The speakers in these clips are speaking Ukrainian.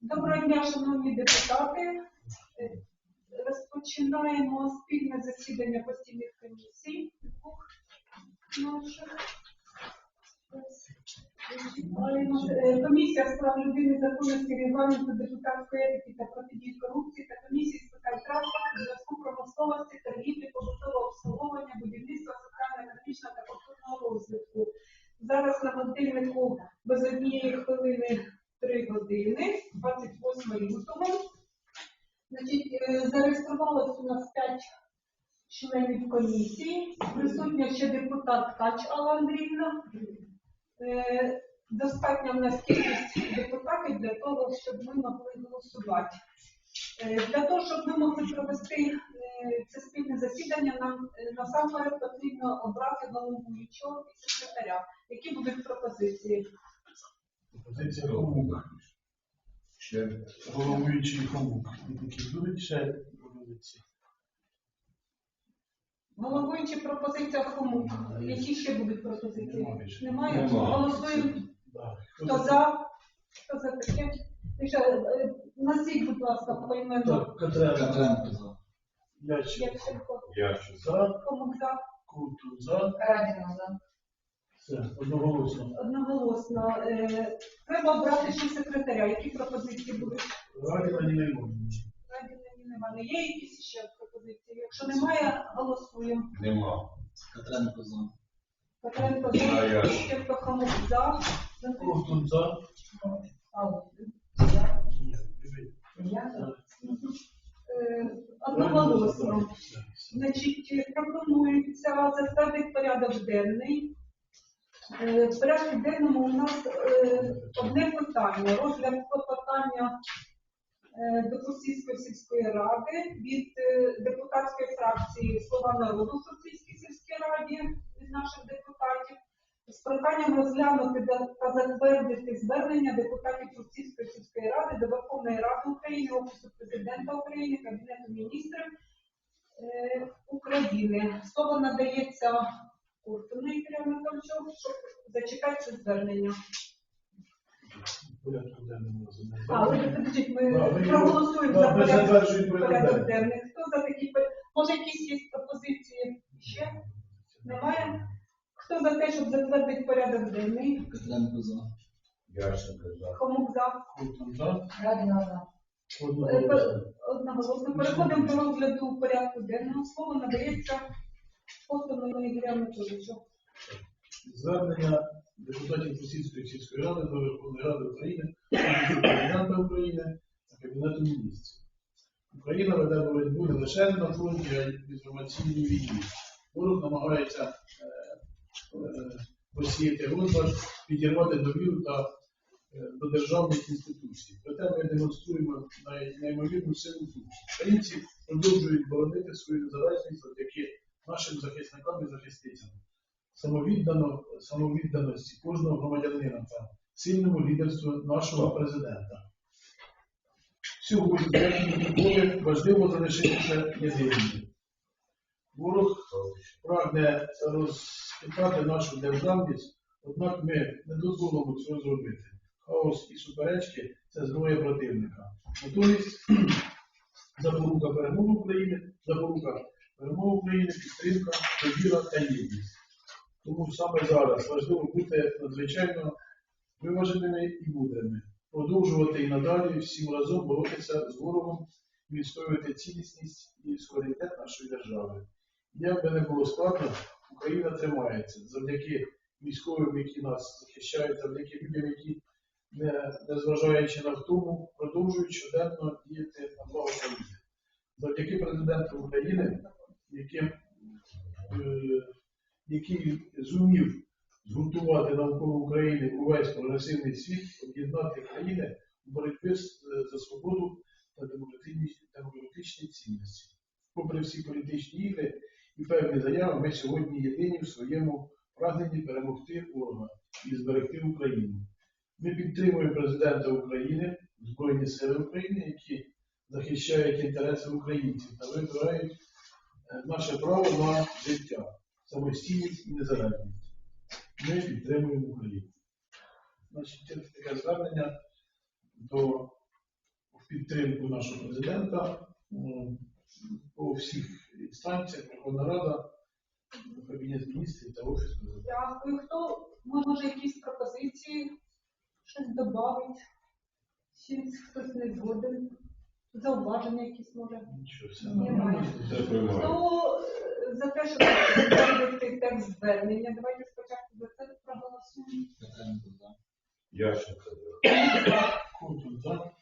Доброго дня, шановні депутати. Розпочинаємо спільне засідання постійних комісій. Комісія з прав людини, законності, регламенту, депутатської етики та протидії корупції та комісії з питань транспорту, зв'язку промисловості, торгівлі, будівництва, соціально-економічного та культурного розвитку. Зараз на годиннику без однієї хвилини 3 години, 28 лютого. Значить, е, зареєструвалось у нас 5 членів комісії. Присутня ще депутат Ткач Алла Андріївна. Е, Достатня в нас кількість депутатів для того, щоб ми могли голосувати. Е, Для того, щоб ми могли провести це спільне засідання, нам е, насамперед потрібно обрати головуючого і секретаря. Які будуть пропозиції? Позиція Хомука. Ще Головуючий Хомук. Які будуть ще пропозиції? Головуючий пропозиція Хомук. Які ще будуть пропозиції? Немає? Нема. Голосуємо. Да. Хто за? Хто за таке? Ще, е, будь ласка, поіменно. Катренко. Катренко за. Яченко. Яченко. я ще за. За. Куту за. Радіна за. Все, одноголосно. Одноголосно. Е, Треба обрати ще секретаря. Які пропозиції будуть? Радіна Ніна Іванівна. Раді Нині немає. Є якісь ще пропозиції? Якщо немає, голосуємо. Нема. Катренко за. Петренко за. я. Щепка Хомук за. Куту за. Ні, диви. Я за. Е, Одноголосно. Значить, пропонується затвердити порядок денний. Е, В порядку денному у нас е, одне питання. Розгляд клопотання е, до Косівської сільської ради від е, депутатської фракції Слова народу в Косівській сільській раді від наших депутатів. З проханням розглянути та затвердити звернення депутатів Косівської сільської ради до Верховної Ради України, Офісу Президента України, Кабінету міністрів е, України. Слово надається Куртину Ігорю Анатольовичу, щоб зачитати це звернення. Порядку денному розглядаємо. А, ви ми Да, ви- проголосуємо да, за ми порядок, затверджуємо порядок порядок денний. денний. Хто за такі пор- Може, якісь є пропозиції ще? Немає? Хто за те, щоб затвердити порядок денний? Катренко за. Я ще за. Кому за? Куту за. Радіна за. Е, Одноголосно. Переходимо до розгляду порядку денного. Слово надається Костину Ігорю Анатолійовичу. Звернення депутатів Російської сільської ради до Верховної Ради України, Президента України та Кабінету міністрів. Україна веде боротьбу не лише на фронті, а й в інформаційній війні. Ворог намагається е, е, посіяти розбрат, підірвати довіру та е, до державних інституцій. Проте ми демонструємо най- неймовірну силу духу. Українці продовжують боронити свою незалежність завдяки нашим захисникам і захисницям самовіддано, самовідданості кожного громадянина та сильному лідерству нашого президента. Сьогодні, як важливо залишитися єдиними. Ворог прагне розхитати нашу державність, однак ми не дозволимо цього зробити. Хаос і суперечки це зброя противника. Натомість запорука перемоги України, запорука перемоги України, підтримка, довіра та єдність. Тому саме зараз важливо бути надзвичайно виваженими і мудрими, продовжувати і надалі всім разом боротися з ворогом, відстоювати цілісність і суверенітет нашої держави. Як би не було складно, Україна тримається завдяки військовим, які нас захищають, завдяки людям, які, незважаючи на втому, продовжують щоденно діяти на благо країни. Завдяки президенту України, яким е, який зумів згуртувати навколо України увесь прогресивний світ, об'єднати країни у боротьбі за свободу та демократичні, демократичні цінності. Попри всі політичні ігри і певні заяви, ми сьогодні єдині в своєму прагненні перемогти ворога і зберегти Україну. Ми підтримуємо президента України, Збройні Сили України, які захищають інтереси українців та вибирають е, наше право на життя. самостійність і незалежність. Ми підтримуємо Україну. Значить, таке звернення до підтримку нашого президента по всіх інстанціях, Верховна Рада, Кабінет міністрів та Офіс. Дякую. Хто може якісь пропозиції, щось додати? Чи хтось не згоден? Зауваження якісь може? Нічого, Немає. Хто е, за те, щоб затвердити текст звернення? Давайте спочатку за це проголосуємо. Ященко. Контур, так?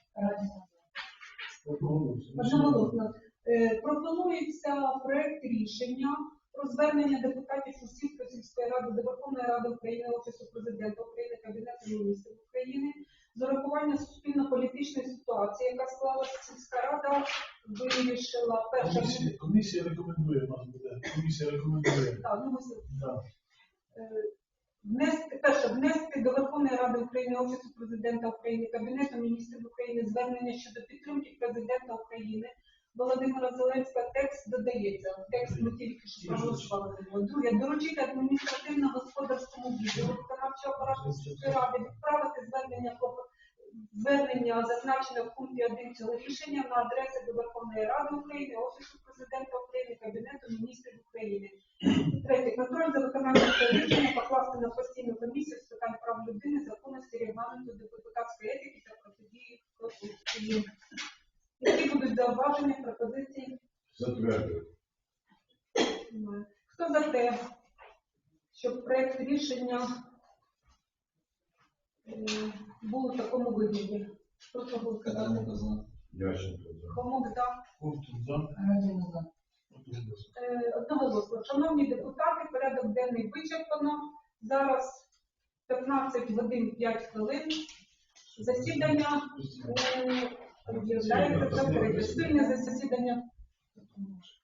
Одноголосно. Е, Пропонується проект рішення про звернення депутатів Фурсівської сільської ради до Верховної Ради України, Офісу президента України, Кабінету міністрів України з урахування суспільно-політичної ситуації, яка склалася сільська рада, вирішила перша Комісія, комісія рекомендує нас буде. Комісія рекомендує. Так, ну, Да. Е, внести перше внести до Верховної Ради України Офісу президента України Кабінету міністрів України звернення щодо підтримки президента України Володимира Зеленського. Текст додається. Текст ми тільки що проголосували. Друге доручити адміністративно-господарському відділу виконавчого апарату сільської ради відправити звернення про звернення зазначене в пункті 1 цього рішення на адреси до Верховної Ради України, Офісу президента України, Кабінету міністрів України. Третє. Контроль за виконанням цього рішення покласти на постійну комісію з питань прав людини, законності, регламенту, депутатської етики та протидії корупції. Які будуть зауваження, пропозиції? Затвердив. Хто за те, щоб проект рішення е, був у такому вигляді? Прошу голосувати. Ященко за. Хомок за. Е, Одноголосно. Шановні депутати, порядок денний вичерпано. Зараз 15 годин 5 хвилин. Засідання е, об'являється закрите. Спільне засідання Vamos.